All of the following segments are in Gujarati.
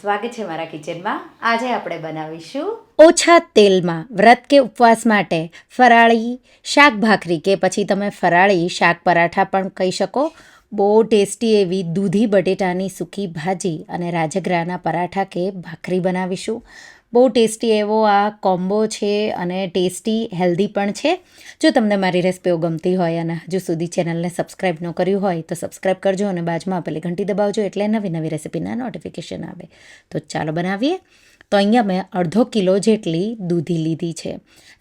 સ્વાગત છે મારા કિચનમાં. આજે આપણે બનાવીશું ઓછા તેલમાં વ્રત કે ઉપવાસ માટે ફરાળી શાક ભાખરી કે પછી તમે ફરાળી શાક પરાઠા પણ કહી શકો. બહુ ટેસ્ટી એવી દૂધી બટેટાની સૂકી ભાજી અને રાજગરાના પરાઠા કે ભાખરી બનાવીશું. બહુ ટેસ્ટી એવો આ કોમ્બો છે અને ટેસ્ટી, હેલ્ધી પણ છે. જો તમને મારી રેસિપીઓ ગમતી હોય અને હજુ સુધી ચેનલને સબસ્ક્રાઈબ ન કર્યું હોય તો સબસ્ક્રાઈબ કરજો અને બાજુમાં આપેલી ઘંટી દબાવજો એટલે નવી નવી રેસિપીના નોટિફિકેશન આવે. તો ચાલો બનાવીએ. તો અહીંયા મેં અડધો કિલો જેટલી દૂધી લીધી છે.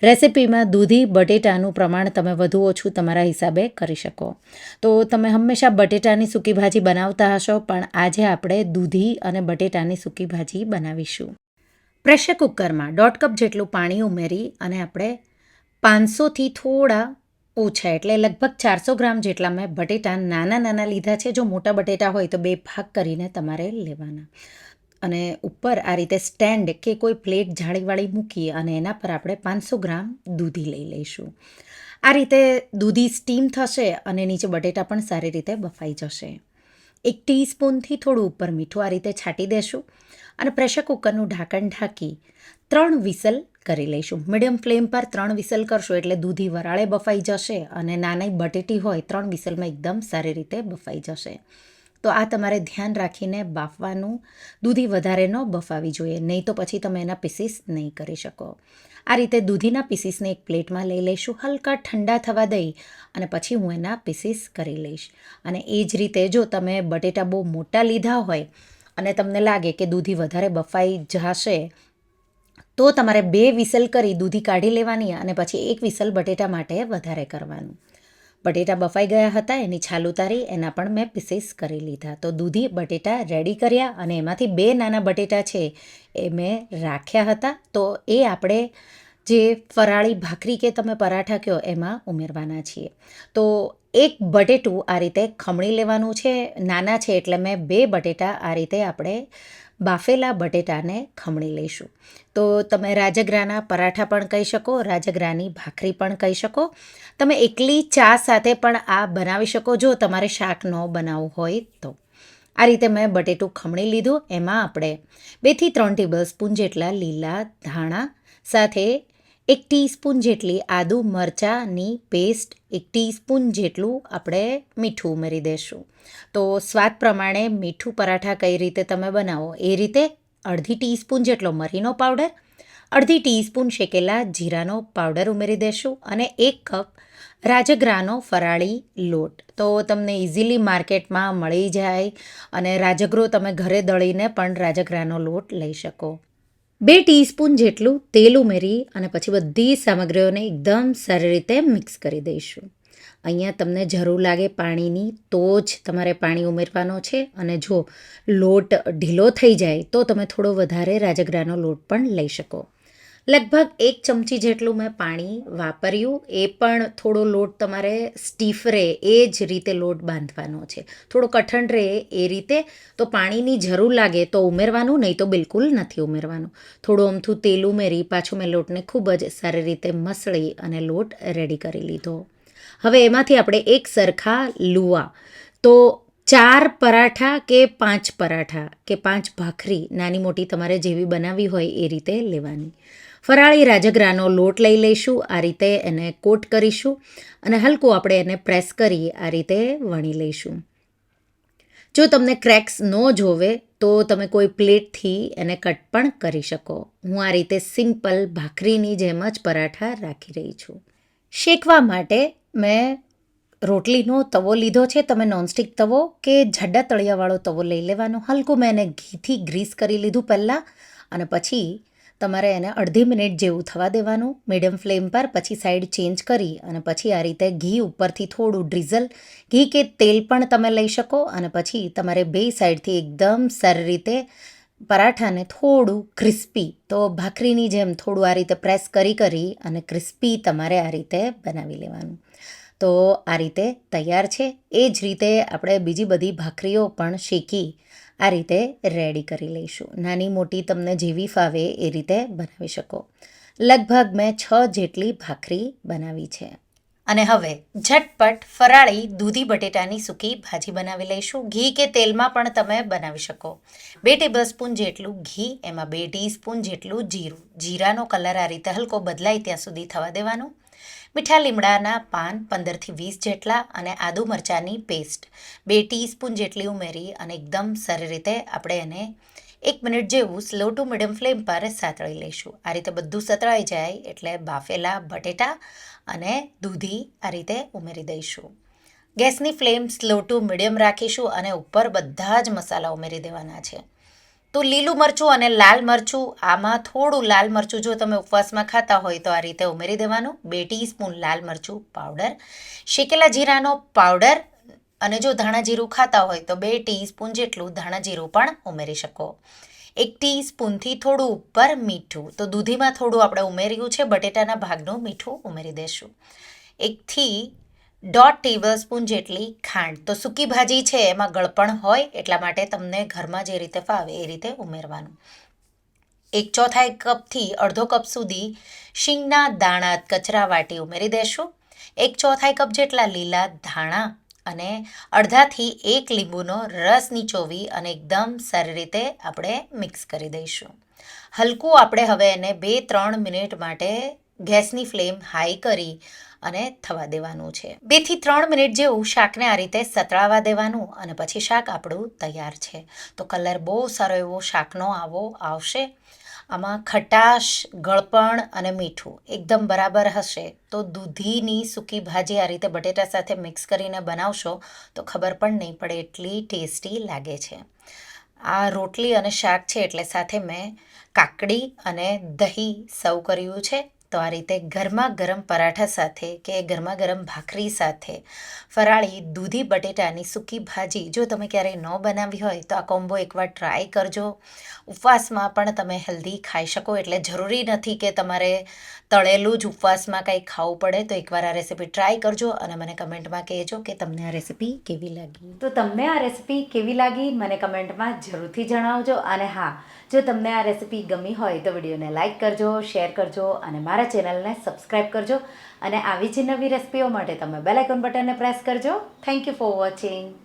રેસિપીમાં દૂધી બટેટાનું પ્રમાણ તમે વધુ ઓછું તમારા હિસાબે કરી શકો. તો તમે હંમેશા બટેટાની સૂકી ભાજી બનાવતા હશો, પણ આજે આપણે દૂધી અને બટેટાની સૂકી ભાજી બનાવીશું. પ્રેશર કુકરમાં દોઢ કપ જેટલું પાણી ઉમેરી અને આપણે પાંચસોથી થોડા ઓછા, એટલે લગભગ ચારસો ગ્રામ જેટલા મેં બટેટા નાના નાના લીધા છે. જો મોટા બટેટા હોય તો બે ભાગ કરીને તમારે લેવાના. અને ઉપર આ રીતે સ્ટેન્ડ કે કોઈ પ્લેટ જાળીવાળી મૂકી અને એના પર આપણે પાંચસો ગ્રામ દૂધી લઈ લઈશું. આ રીતે દૂધી સ્ટીમ થશે અને નીચે બટેટા પણ સારી રીતે બફાઈ જશે. એક ટીસ્પૂનથી થોડું ઉપર મીઠું આ રીતે છાંટી દેશું. અને પ્રેશર કુકરનું ઢાંકણ ઢાંકી ત્રણ વિસલ કરી લઈશું. મીડિયમ ફ્લેમ પર ત્રણ વિસલ કરશો એટલે દૂધી વરાળે બફાઈ જશે અને નાની બટેટી હોય ત્રણ વિસલમાં એકદમ સારી રીતે બફાઈ જશે. તો આ તમારે ધ્યાન રાખીને બાફવાનું. દૂધી વધારે ન બફાવી જોઈએ, નહીં તો પછી તમે એના પીસીસ નહીં કરી શકો. આ રીતે દૂધીના પીસીસને એક પ્લેટમાં લઈ લઈશું, હલકા ઠંડા થવા દઈ અને પછી હું એના પીસીસ કરી લઈશ. અને એ જ રીતે જો તમે બટેટા બહુ મોટા લીધા હોય અને તમને લાગે કે દૂધી વધારે બફાઈ જશે, તો તમારે બે વિસલ કરી દૂધી કાઢી લેવાની અને પછી એક વિસલ બટેટા માટે વધારે કરવાનું. બટેટા બફાઈ ગયા હતા, એની છાલ ઉતારી, એના પણ મેં પીસીસ કરી લીધા. તો દૂધી, બટેટા રેડી કર્યા અને એમાંથી બે નાના બટેટા છે એ મેં રાખ્યા હતા. તો એ આપણે જે ફરાળી ભાખરી કે તમે પરાઠા કહો, એમાં ઉમેરવાના છીએ. તો એક બટેટું આ રીતે ખમણી લેવાનું છે. નાના છે એટલે મેં બે બટેટા આ રીતે આપણે બાફેલા બટેટાને ખમણી લઈશું. તો તમે રાજગરાના પરાઠા પણ કહી શકો, રાજગરાની ભાખરી પણ કહી શકો. તમે એકલી ચા સાથે પણ આ બનાવી શકો, જો તમારે શાક ન બનાવવું હોય તો. આ રીતે મેં બટેટું ખમણી લીધું. એમાં આપણે બેથી ત્રણ ટેબલ સ્પૂન જેટલા લીલા ધાણા સાથે એક ટીસ્પૂન જેટલી આદુ મરચાંની પેસ્ટ એક ટીસ્પૂન જેટલું આપણે મીઠું ઉમેરી દઈશું તો સ્વાદ પ્રમાણે મીઠું પરાઠા કઈ રીતે તમે બનાવો? એ રીતે અડધી ટીસ્પૂન જેટલો મરીનો પાવડર, અડધી ટીસ્પૂન શેકેલા જીરાનો પાવડર ઉમેરી દેશું અને એક કપ રાજગરાનો ફરાળી લોટ. તો તમને ઇઝીલી માર્કેટમાં મળી જાય અને રાજગરો તમે ઘરે દળીને પણ રાજગરાનો લોટ લઈ શકો. બે ટીસ્પૂન જેટલું તેલ ઉમેરી અને પછી બધી સામગ્રીઓને એકદમ સારી રીતે મિક્સ કરી દઈશું. અહીંયા તમને જરૂર લાગે પાણીની, તો જ તમારે પાણી ઉમેરવાનો છે અને જો લોટ ઢીલો થઈ જાય તો તમે થોડો વધારે રાજગરાનો લોટ પણ લઈ શકો. લગભગ એક ચમચી જેટલું મેં પાણી વાપર્યું. એ પણ થોડો લોટ તમારે સ્ટીફ રહે એ જ રીતે લોટ બાંધવાનો છે. થોડો કઠણ રહે એ રીતે. તો પાણીની જરૂર લાગે તો ઉમેરવાનું, નહીં તો બિલકુલ નથી ઉમેરવાનું. થોડું અમથું તેલ ઉમેરી, પાછું મેં લોટને ખૂબ જ સારી રીતે મસળી અને લોટ રેડી કરી લીધો. હવે એમાંથી આપણે એક સરખા લુવા. તો ચાર પરાઠા કે પાંચ પરાઠા કે પાંચ ભાખરી નાની મોટી તમારે જેવી બનાવી હોય એ રીતે લેવાની. ફરાળી રાજગરાનો લોટ લઈ લઈશું, આ રીતે એને કોટ કરીશું અને હલકું આપણે એને પ્રેસ કરી આ રીતે વણી લઈશું. જો તમને ક્રેક્સ ન જોવે તો તમે કોઈ પ્લેટથી એને કટ પણ કરી શકો. હું આ રીતે સિમ્પલ ભાખરીની જેમ જ પરાઠા રાખી રહી છું. શેકવા માટે મેં રોટલીનો તવો લીધો છે, તમે નોનસ્ટિક તવો કે જાડા તળિયાવાળો તવો લઈ લેવાનો. હલકું મેં એને ઘીથી ગ્રીસ કરી લીધું પહેલાં અને પછી તમારે એને અડધી મિનિટ જેવું થવા દેવાનું. મીડિયમ ફ્લેમ પર પછી સાઈડ ચેન્જ કરી અને પછી આ રીતે ઘી ઉપરથી થોડું ડ્રીઝલ, ઘી કે તેલ પણ તમે લઈ શકો અને પછી તમારે બે સાઈડથી એકદમ સારી રીતે પરાઠાને થોડું ક્રિસ્પી, તો ભાખરીની જેમ થોડું આ રીતે પ્રેસ કરી કરી અને ક્રિસ્પી તમારે આ રીતે બનાવી લેવાનું. તો આ રીતે તૈયાર છે. એ જ રીતે આપણે બીજી બધી ભાખરીઓ પણ શેકી આ રીતે રેડી કરી લઈશું. નાની મોટી તમને જેવી ફાવે એ રીતે બનાવી શકો. લગભગ મેં છ જેટલી ભાખરી બનાવી છે. અને હવે ઝટપટ ફરાળી દૂધી બટેટાની સૂકી ભાજી બનાવી લઈશું. ઘી કે તેલમાં પણ તમે બનાવી શકો. બે ટેબલસ્પૂન જેટલું ઘી, એમાં બે ટીસ્પૂન જેટલું જીરું. જીરાનો કલર આ રીતે હલકો બદલાય ત્યાં સુધી થવા દેવાનું. મીઠા લીમડાના પાન પંદરથી વીસ જેટલા અને આદુ મરચાંની પેસ્ટ બે ટીસ્પૂન જેટલી ઉમેરી અને એકદમ સારી રીતે આપણે એને એક મિનિટ જેવું સ્લો ટુ મીડિયમ ફ્લેમ પર સાતળી લઈશું. આ રીતે બધું સતળાઈ જાય એટલે બાફેલા બટેટા અને દૂધી આ રીતે ઉમેરી દઈશું. ગેસની ફ્લેમ સ્લો ટુ મીડિયમ રાખીશું અને ઉપર બધા જ મસાલા ઉમેરી દેવાના છે. તો લીલું મરચું અને લાલ મરચું, આમાં થોડું લાલ મરચું જો તમે ઉપવાસમાં ખાતા હોય તો આ રીતે ઉમેરી દેવાનું. બે ટીસ્પૂન લાલ મરચું પાવડર શેકેલા જીરાનો પાવડર અને જો ધાણા જીરું ખાતા હોય તો બે ટીસ્પૂન જેટલું ધાણા જીરું પણ ઉમેરી શકો. એક ટીસ્પૂનથી થોડું ઉપર મીઠું. તો દૂધીમાં થોડું આપણે ઉમેર્યું છે, બટેટાના ભાગનું મીઠું ઉમેરી દઈશું એકથી દોઢ ટેબલ સ્પૂન જેટલી ખાંડ. તો સૂકી ભાજી છે, એમાં ગળપણ હોય એટલા માટે તમને ઘરમાં જે રીતે ફાવે એ રીતે ઉમેરવાનું. એક ચોથાઈ કપથી અડધો કપ સુધી શીંગના દાણા કચરા વાટી ઉમેરી દેશું. એક ચોથાઈ કપ જેટલા લીલા ધાણા અને અડધાથી એક લીંબુનો રસ નીચોવી અને એકદમ સારી રીતે આપણે મિક્સ કરી દઈશું. હલકું આપણે હવે એને બે ત્રણ મિનિટ માટે ગેસની ફ્લેમ હાઈ કરી અને થવા દેવાનું છે. બેથી ત્રણ મિનિટ જેવું શાકને આ રીતે સતળાવા દેવાનું અને પછી શાક આપણું તૈયાર છે. તો કલર બહુ સારો એવો શાકનો આવો આવશે. આમાં ખટાશ, ગળપણ અને મીઠું એકદમ બરાબર હશે. તો દૂધીની સૂકી ભાજી આ રીતે બટેટા સાથે મિક્સ કરીને બનાવશો તો ખબર પણ નહીં પડે એટલી ટેસ્ટી લાગે છે. આ રોટલી અને શાક છે એટલે સાથે મેં કાકડી અને દહીં સર્વ કર્યું છે. તો આ રીતે ગરમા ગરમ પરાઠા સાથે કે ગરમા ગરમ ભાખરી સાથે ફરાળી દૂધી બટેટાની સૂકી ભાજી જો તમે ક્યારેય ન બનાવી હોય તો આ કોમ્બો એકવાર ટ્રાય કરજો. ઉપવાસમાં પણ તમે હેલ્ધી ખાઈ શકો એટલે જરૂરી નથી કે તમારે તળેલું જ ઉપવાસમાં કંઈ ખાવું પડે તો એકવાર આ રેસીપી ટ્રાય કરજો અને મને કમેન્ટમાં કહેજો કે તમને આ રેસીપી કેવી લાગી. તો તમને આ રેસીપી કેવી લાગી મને કમેન્ટમાં જરૂરથી જણાવજો અને હા, જો તમને આ રેસીપી ગમી હોય તો વિડીયોને લાઇક કરજો શેર કરજો અને મારા ચેનલને સબસ્ક્રાઈબ કરજો અને આવી જ નવી રેસિપીઓ માટે તમે બેલ આઇકોન બટનને પ્રેસ કરજો. Thank you for watching